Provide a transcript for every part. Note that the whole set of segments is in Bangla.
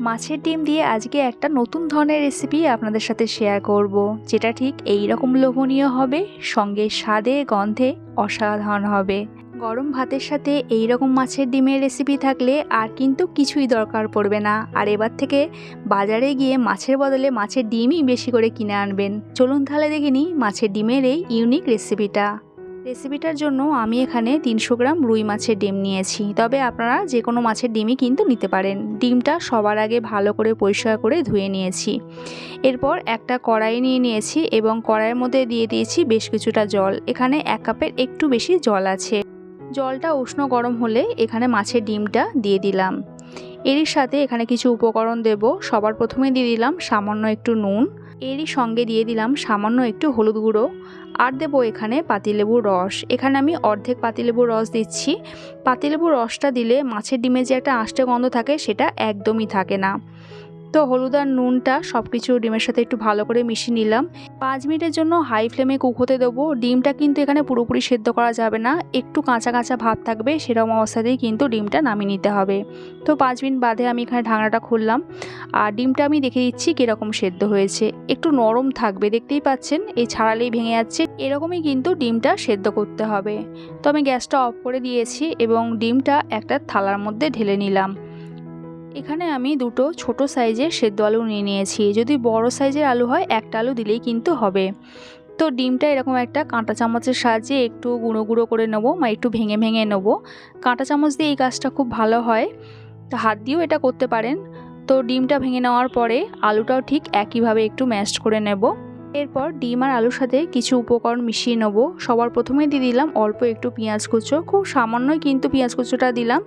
মাছের ডিম দিয়ে আজকে একটা নতুন ধরনের রেসিপি আপনাদের সাথে শেয়ার করব, যেটা ঠিক এই রকম লোভনীয় হবে, সঙ্গে স্বাদে, গন্ধে অসাধারণ হবে। গরম ভাতের সাথে এই রকম মাছের ডিমের রেসিপি থাকলে আর কিন্তু কিছুই দরকার পড়বে না। আর এবার থেকে বাজারে গিয়ে মাছের বদলে মাছের ডিমই বেশি করে কিনে আনবেন। চলুন তাহলে দেখে নিই মাছের ডিমের এই ইউনিক রেসিপিটা রেসিপিটার জন্য আমি এখানে তিনশো গ্রাম রুই মাছের ডিম নিয়েছি। তবে আপনারা যে কোনো মাছের ডিমই কিন্তু নিতে পারেন। ডিমটা সবার আগে ভালো করে পরিষ্কার করে ধুয়ে নিয়েছি। এরপর একটা কড়াই নিয়ে নিয়েছি এবং কড়াইয়ের মধ্যে দিয়ে দিয়েছি বেশ কিছুটা জল। এখানে এক কাপের একটু বেশি জল আছে। জলটা উষ্ণ গরম হলে এখানে মাছের ডিমটা দিয়ে দিলাম। এরই সাথে এখানে কিছু উপকরণ দেব। সবার প্রথমে দিয়ে দিলাম সামান্য একটু নুন। এরই সঙ্গে দিয়ে দিলাম সামান্য একটু হলুদ গুঁড়ো। আর দেবো এখানে পাতিলেবুর রস। এখানে আমি অর্ধেক পাতিলেবুর রস দিচ্ছি। পাতিলেবুর রসটা দিলে মাছের ডিমে যে একটা আষ্টে গন্ধ থাকে, সেটা একদমই থাকে না। তো হলুদ আর নুনটা সব কিছু ডিমের সাথে একটু ভালো করে মিশিয়ে নিলাম। পাঁচ মিনিটের জন্য হাই ফ্লেমে কুক হতে দেবো। ডিমটা কিন্তু এখানে পুরোপুরি সেদ্ধ করা যাবে না। একটু কাঁচা কাঁচা ভাব থাকবে সেরকম অবস্থাতেই কিন্তু ডিমটা নামিয়ে নিতে হবে। তো পাঁচ মিনিট বাদে আমি এখানে ঢাকনাটা খুললাম। আর ডিমটা আমি দেখে দিচ্ছি কীরকম সেদ্ধ হয়েছে। একটু নরম থাকবে, দেখতেই পাচ্ছেন? এই ছাড়ালেই ভেঙে যাচ্ছে। এরকমই কিন্তু ডিমটা সেদ্ধ করতে হবে। তো আমি গ্যাসটা অফ করে দিয়েছি এবং ডিমটা একটা থালার মধ্যে ঢেলে নিলাম। এখানে আমি দুটো ছোট সাইজের সেদ্ধ আলু নিয়ে নিয়েছি। যদি বড় সাইজের আলু হয়, একটা আলু দিলেই কিন্তু হবে। তো ডিমটা এরকম একটা কাঁটা চামচের সাহায্যে একটু গুঁড়ো গুঁড়ো করে নেব বা একটু ভেঙে ভেঙে নেব। কাঁটা চামচ দিয়ে এই কাজটা খুব ভালো হয়। তো হাত দিয়েও এটা করতে পারেন। তো ডিমটা ভেঙে নেওয়ার পরে আলুটাও ঠিক একইভাবে একটু ম্যাশ করে নেব। এরপর ডিম আর আলুর সাথে কিছু উপকরণ মিশিয়ে নেব। সবার প্রথমে দিয়ে দিলাম অল্প একটু পেঁয়াজ কুচো। খুব সামান্যই কিন্তু পেঁয়াজ কুচোটা দিলাম।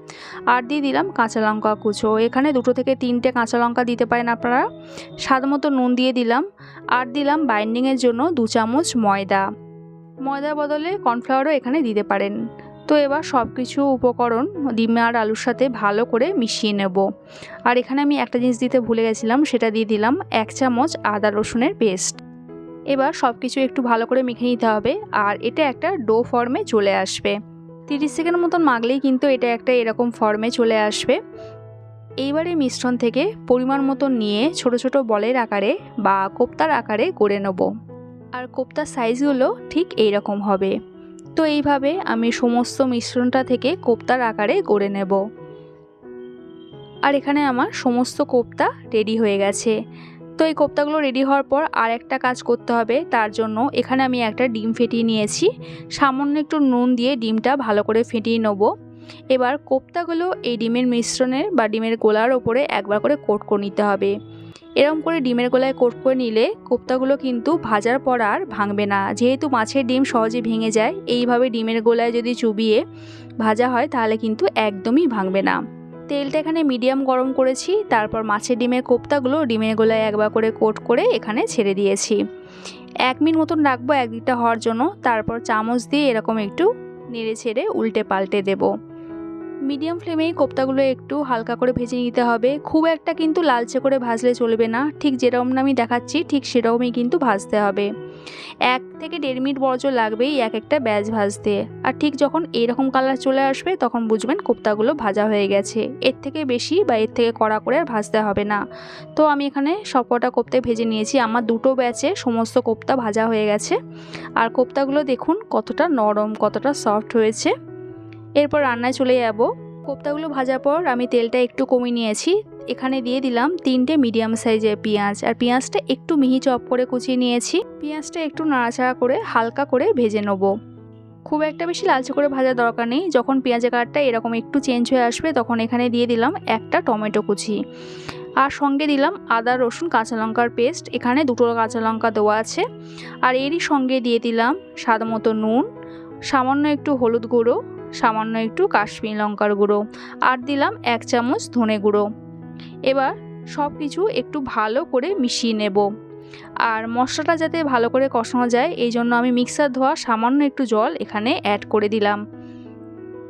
আর দিয়ে দিলাম কাঁচা লঙ্কা কুচো। এখানে দুটো থেকে তিনটে কাঁচা লঙ্কা দিতে পারেন আপনারা। স্বাদ মতো নুন দিয়ে দিলাম। আর দিলাম বাইন্ডিংয়ের জন্য দু চামচ ময়দা। ময়দার বদলে কর্নফ্লাওয়ারও এখানে দিতে পারেন। তো এবার সব কিছু উপকরণ ডিম আর আলুর সাথে ভালো করে মিশিয়ে নেব। আর এখানে আমি একটা জিনিস দিতে ভুলে গেছিলাম, সেটা দিয়ে দিলাম এক চামচ আদা রসুনের পেস্ট। এবার সব কিছু একটু ভালো করে মেখে নিতে হবে। আর এটা একটা ডো ফর্মে চলে আসবে। তিরিশ সেকেন্ড মতন মাগলেই কিন্তু এটা একটা এরকম ফর্মে চলে আসবে। এইবারে মিশ্রণ থেকে পরিমাণ মতন নিয়ে ছোট ছোট বলের আকারে বা কোপ্তার আকারে গড়ে নেব। আর কোপ্তার সাইজগুলো ঠিক এই রকম হবে। তো এইভাবে আমি সমস্ত মিশ্রণটা থেকে কোপ্তার আকারে গড়ে নেব। আর এখানে আমার সমস্ত কোপ্তা রেডি হয়ে গেছে। তো এই কোপ্তাগুলো রেডি হওয়ার পর আর একটা কাজ করতে হবে। তার জন্য এখানে আমি একটা ডিম ফেটিয়ে নিয়েছি। সামান্য একটু নুন দিয়ে ডিমটা ভালো করে ফেটিয়ে নেব। এবার কোপ্তাগুলো এই ডিমের মিশ্রণের বা ডিমের গোলার ওপরে একবার করে কোট করে নিতে হবে। এরকম করে ডিমের গোলায় কোট করে নিলে কোপ্তাগুলো কিন্তু ভাজার পর আর ভাঙবে না। যেহেতু মাছের ডিম সহজে ভেঙে যায়, এইভাবে ডিমের গোলায় যদি চুবিয়ে ভাজা হয় তাহলে কিন্তু একদমই ভাঙবে না। তেলটা এখানে মিডিয়াম গরম করেছি, তারপর মাছের ডিমের কোপ্তাগুলো ডিমের গোলায় একবার করে কোট করে এখানে ছেড়ে দিয়েছি। এক মিনিট মতন রাখব একদিকটা হওয়ার জন্য, তারপর চামচ দিয়ে এরকম একটু নেড়ে ছেড়ে উল্টে পাল্টে দেবো। মিডিয়াম ফ্লেমেই কোপ্তাগুলো একটু হালকা করে ভেজে নিতে হবে। খুব একটা কিন্তু লালচে করে ভাজলে চলবে না। ঠিক যেরকম আমি দেখাচ্ছি, ঠিক সেরকমই কিন্তু ভাজতে হবে। এক থেকে দেড় মিনিট বড়জোর লাগবেই এক একটা ব্যাচ ভাজতে। আর ঠিক যখন এইরকম কালার চলে আসবে, তখন বুঝবেন কোপ্তাগুলো ভাজা হয়ে গেছে। এর থেকে বেশি বা এর থেকে কড়া করে আর ভাজতে হবে না। তো আমি এখানে সব কটা কোপ্তে ভেজে নিয়েছি। আমার দুটো ব্যাচে সমস্ত কোপ্তা ভাজা হয়ে গেছে। আর কোপ্তাগুলো দেখুন কতটা নরম, কতটা সফট হয়েছে। এরপর রান্নায় চলে যাব। কোপ্তাগুলো ভাজার পর আমি তেলটা একটু কমিয়ে নিয়েছি। এখানে দিয়ে দিলাম তিনটে মিডিয়াম সাইজের পেঁয়াজ। আর পেঁয়াজটা একটু মিহি চপ করে কুচিয়ে নিয়েছি। পেঁয়াজটা একটু নাড়াচাড়া করে হালকা করে ভেজে নেব। খুব একটা বেশি লালচে করে ভাজার দরকার নেই। যখন পেঁয়াজের কালারটা এরকম একটু চেঞ্জ হয়ে আসবে, তখন এখানে দিয়ে দিলাম একটা টমেটো কুচি। আর সঙ্গে দিলাম আদা, রসুন, কাঁচা লঙ্কার পেস্ট। এখানে দুটো কাঁচা লঙ্কা দেওয়া আছে। আর এরই সঙ্গে দিয়ে দিলাম স্বাদ মতো নুন। সামান্য একটু হলুদ গুঁড়ো। সামান্য একটু কাশ্মীর লঙ্কার গুঁড়ো আর দিলাম এক চামচ ধনে গুঁড়ো। এবার সব কিছু একটু ভালো করে মিশিয়ে নেব। আর মশলাটা যাতে ভালো করে কষানো যায়, এই জন্য আমি মিক্সার ধোয়া সামান্য একটু জল এখানে অ্যাড করে দিলাম।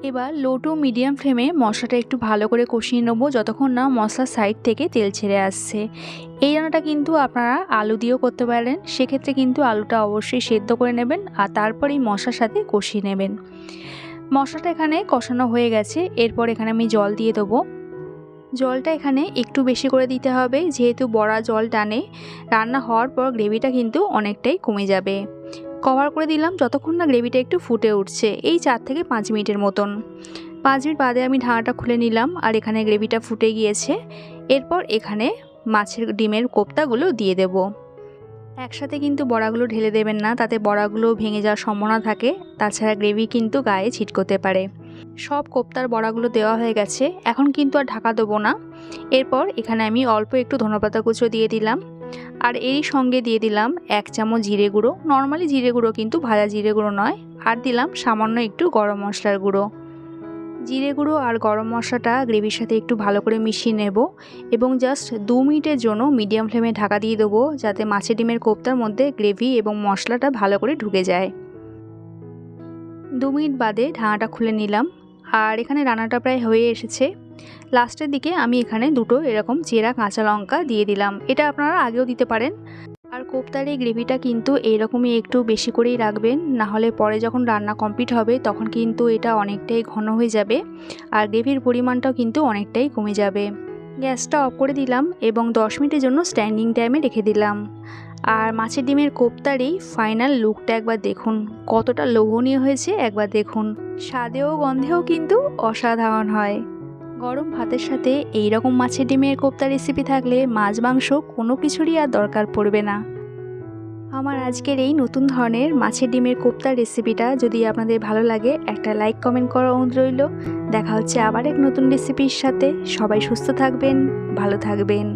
এবার লো টু মিডিয়াম ফ্লেমে মশলাটা একটু ভালো করে কষিয়ে নেব যতক্ষণ না মশলার সাইড থেকে তেল ছেড়ে আসছে। এই রান্নাটা কিন্তু আপনারা আলু দিয়েও করতে পারেন, সেক্ষেত্রে কিন্তু আলুটা অবশ্যই সেদ্ধ করে নেবেন আর তারপরেই মশলার সাথে কষিয়ে নেবেন। মশলাটা এখানে কষানো হয়ে গেছে। এরপর এখানে আমি জল দিয়ে দেবো। জলটা এখানে একটু বেশি করে দিতে হবে। যেহেতু বড়া জল টানে, রান্না হওয়ার পর গ্রেভিটা কিন্তু অনেকটাই কমে যাবে। কভার করে দিলাম যতক্ষণ না গ্রেভিটা একটু ফুটে উঠছে, এই চার থেকে পাঁচ মিনিটের মতন। পাঁচ মিনিট বাদে আমি ঢাকাটা খুলে নিলাম আর এখানে গ্রেভিটা ফুটে গিয়েছে। এরপর এখানে মাছের ডিমের কোপ্তাগুলো দিয়ে দেব। একসাথে কিন্তু বড়াগুলো ঢেলে দেবেন না, তাতে বড়াগুলো ভেঙে যাওয়ার সম্ভাবনা থাকে। তাছাড়া গ্রেভি কিন্তু গায়ে ছিটকোতে পারে। সব কোপ্তার বড়াগুলো দেওয়া হয়ে গেছে। এখন কিন্তু আর ঢাকা দেবো না। এরপর এখানে আমি অল্প একটু ধনেপাতা কুচো দিয়ে দিলাম। আর এরই সঙ্গে দিয়ে দিলাম এক চামচ জিরে গুঁড়ো। নর্মালি জিরে গুঁড়ো কিন্তু ভাজা জিরে গুঁড়ো নয়। আর দিলাম সামান্য একটু গরম মশলার গুঁড়ো। জিরে গুঁড়ো আর গরম মশলাটা গ্রেভির সাথে একটু ভালো করে মিশিয়ে নেব এবং জাস্ট দু মিনিটের জন্য মিডিয়াম ফ্লেমে ঢাকা দিয়ে দেবো যাতে মাছের ডিমের কোপ্তার মধ্যে গ্রেভি এবং মশলাটা ভালো করে ঢুকে যায়। দু মিনিট বাদে ঢাকাটা খুলে নিলাম। আর এখানে রান্নাটা প্রায় হয়ে এসেছে। লাস্টের দিকে আমি এখানে দুটো এরকম চেরা কাঁচা লঙ্কা দিয়ে দিলাম। এটা আপনারা আগেও দিতে পারেন। আর কোপ্তার এই গ্রেভিটা কিন্তু এইরকমই একটু বেশি করেই রাখবেন। না হলে পরে যখন রান্না কমপ্লিট হবে, তখন কিন্তু এটা অনেকটাই ঘন হয়ে যাবে আর গ্রেভির পরিমাণটাও কিন্তু অনেকটাই কমে যাবে। গ্যাসটা অফ করে দিলাম এবং দশ মিনিটের জন্য স্ট্যান্ডিং টাইমে রেখে দিলাম। আর মাছের ডিমের কোপ্তার এই ফাইনাল লুকটা একবার দেখুন। কতটা লোভনীয় হয়েছে একবার দেখুন। স্বাদেও গন্ধেও কিন্তু অসাধারণ হয়। গরম ভাতের সাথে এই রকম মাছের ডিমের কোপ্তা রেসিপি থাকলে মাছ, মাংস কোনো কিছুরই আর দরকার পড়বে না। আমার আজকের এই নতুন ধরনের মাছের ডিমের কোপ্তা রেসিপিটা যদি আপনাদের ভালো লাগে, একটা লাইক কমেন্ট করা অনুরোধ রইল। দেখা হচ্ছে আবার এক নতুন রেসিপির সাথে। সবাই সুস্থ থাকবেন, ভালো থাকবেন।